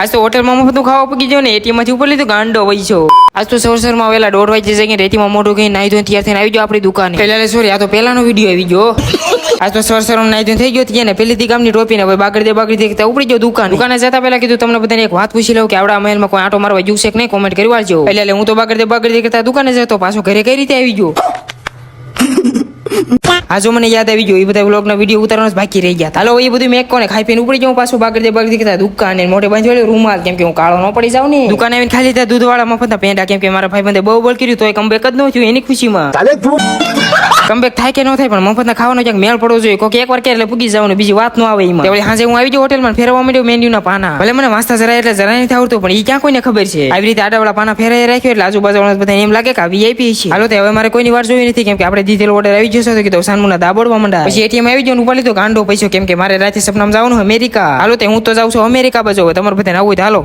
આજ તો હોટલમાં મફતનું ખાવા પગી ગયો ને એટીએમમાંથી ઉપર લીધું, ગાંડો છો આજ તો સવાર સવારમાં વેલા દોઢ વાગે જઈને રેતીમાં મોઢું કઈ નાઈ ધોઈને ત્યાર થઈને આવી જાઓ આપણી દુકાને. પેલા સોરી આ તો પહેલાનો વીડિયો આવી ગયો. આજ તો સરસર નાઈ ધોઈ થઈ ગયો ત્યાં ને પેલી ગામની ટોપી ને હવે બાગડી દે બાગડી દે ઉપડી ગયો દુકાન. દુકાને જતા પહેલા કીધું, તમને બધાને એક વાત પૂછી લઉં કે આવડા મહેલમાં કોઈ આટો મારવા જુશે કે નહીં? કોમેન્ટ કરી વાળજો. એટલે હું તો બાગડી દે બાગડી દે કરતા દુકાને જતો, પાછો ઘરે કઈ રીતે આવી ગયો? આ જો મને યાદ આવી ગયો, એ બધા વ્લોગના વીડિયો ઉતારવાનો બાકી રહી ગયા. હાલો, એ બધું મેં કોને ખાઈ પીને ઉપડી જાઉં, પાછું બાગડી દે બાગડી દે દુકાન મોટે બાંધી વળ્યો રૂમાલ, કેમ કે હું કાળો ન પડી જાઉં ને. દુકાને આવીને ખાલી ત્યાં દૂધવાળા મફતના પેંડા કેમ કે મારા ભાઈ બંધે બહુ બોલ કર્યું તો એ કમબેક જ ન એની ખુશીમાં. કમબેક થાય કે ન થાય પણ મફતના ખાવાનો ક્યાંક મેળ પડવો જોઈએ. કોઈક એકવાર કે એટલે પૂગી જવાનું, બીજી વાત ન આવે એમાં. એટલે હાજે હું આવી ગયો હોટલમાં ફેરવા માંડ્યો મેન્યુના પાના. ભલે મને વાંચતા જરા એટલે જરા નથી આવડતું, પણ એ ક્યાં કોઈને ખબર છે? આવી રીતે આડાવાળા પાના ફેરાઈ રાખ્યો એટલે આજુબાજુ બધા એમ લાગે કે આ વીઆઈપી છે. હાલો તો હવે મારે કોઈની વાર જોઈ નથી, કેમ કે આપણે દીધેલો ઓર્ડર આવી જશે તો કીધું સાનમુના દાબોડવા માંડા પછી એટીએમ આવી ગયો ઉપાડી લીધો ગાંડો પૈસો, કેમ કે મારે રાતે સપનામાં જવાનું અમેરિકા. હાલો તે હું તો જાઉં છું અમેરિકા બાજુ. તમારે બધાને આવું હોય તો હાલો.